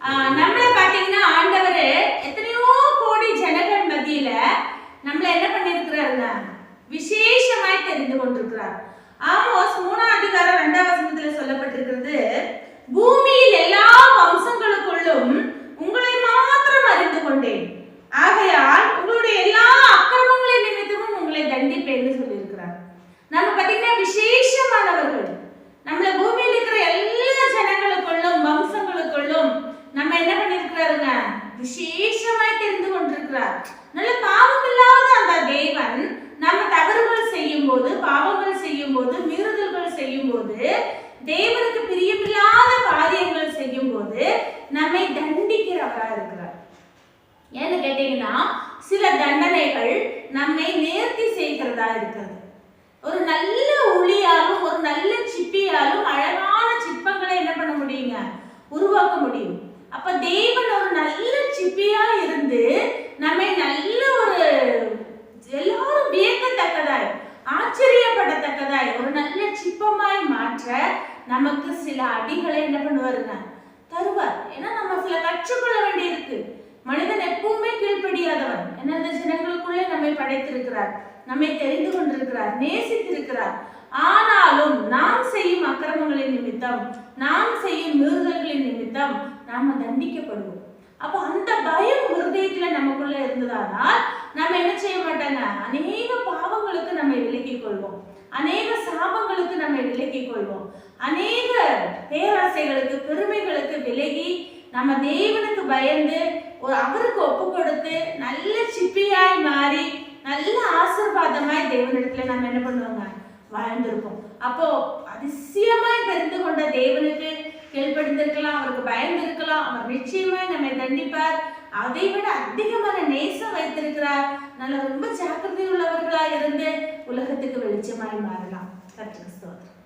ஆஹ் நம்மளை பாத்தீங்கன்னா ஆண்டவர் எத்தனையோ கோடி ஜனங்கள் மத்தியில நம்மள என்ன பண்ணிருக்கிறாருங்க விசேஷமாய் தெரிந்து கொண்டிருக்கிறார். ஆமோஸ் மூணாம் அதிகாரம் ரெண்டாம் வசனத்துல சொல்லப்பட்டிருக்கிறது பூமி விசேஷமாய் தெரிந்து கொண்டிருக்கிறார். நல்ல பாவம் இல்லாத அந்த தேவன் நம்ம தவறுகள் செய்யும் போது பாவங்கள் செய்யும் போது மீறுதல்கள் செய்யும் போது தேவனுக்கு பிரியமில்லாத காரியங்கள் செய்யும் போது நம்மை தண்டிக்கிறவராக இருக்கிறார். ஏன்னு கேட்டீங்கன்னா சில தண்டனைகள் நம்மை நேர்த்தி செய்கிறதா இருக்கிறது. ஒரு நல்ல ஒளியாலும் ஒரு நல்ல சிப்பியாலும் அழகான சிற்பங்களை என்ன பண்ண முடியுங்க? உருவாக்க முடியும். அப்ப தேவன் ஒரு நல்ல சிப்பியா இருந்து நம்மை நல்ல ஒரு எல்லாரும் வியக்கத்தக்கதாய் ஆச்சரியப்படத்தக்கதாய் ஒரு நல்ல சிப்பமாய் மாற்ற நமக்கு சில அடிகளை என்ன பண்ணுவாருங்க தருவார். ஏன்னா நம்ம சில கற்றுக்கொள்ள வேண்டியிருக்கு. மனிதன் எப்பவுமே கீழ்ப்படியாதவன். ஏன்னா இந்த ஜனங்களுக்குள்ளே நம்மை படைத்திருக்கிறார். நம்மை தெரிந்து கொண்டிருக்கிறார். நேசித்திருக்கிறார். ஆனாலும் நாம் செய்யும் அக்கிரமங்களின் நிமித்தம் நாம் செய்யும் மீறுதல்களின் நிமித்தம் நாம தண்டிக்கப்படுவோம். அப்போ அந்த பயம் ஹிருதயத்துல நமக்குள்ள இருந்ததானால் நம்ம என்ன செய்ய மாட்டாங்க அநேக பாவ விலக்கிக் கொள்வோம். அநேக சாபங்களுக்கு நம்ம விலக்கிக் கொள்வோம். அநேக பேராசைகளுக்கு பெருமைகளுக்கு விலகி நம்ம தேவனுக்கு பயந்து ஒரு அவருக்கு ஒப்பு கொடுத்து நல்ல சிப்பியாய் மாறி நல்ல ஆசீர்வாதமாய் தேவனிடத்துல நம்ம என்ன பண்ணுவோங்க? வாழ்ந்திருப்போம். அப்போ அதிசயமாய் தெரிந்து கொண்ட தேவனுக்கு கீழ்ப்படிந்திருக்கலாம் அவருக்கு பயந்திருக்கலாம் அவர் நிச்சயமாய் நம்மை தண்டிப்பார். அதை விட அதிகமான நேசம் வைத்திருக்கிறார். நல்ல ரொம்ப ஜாக்கிரதை உள்ளவர்களா இருந்து உலகத்துக்கு வெளிச்சமாய் மாறலாம். கர்த்தருக்கு ஸ்தோத்திரம்.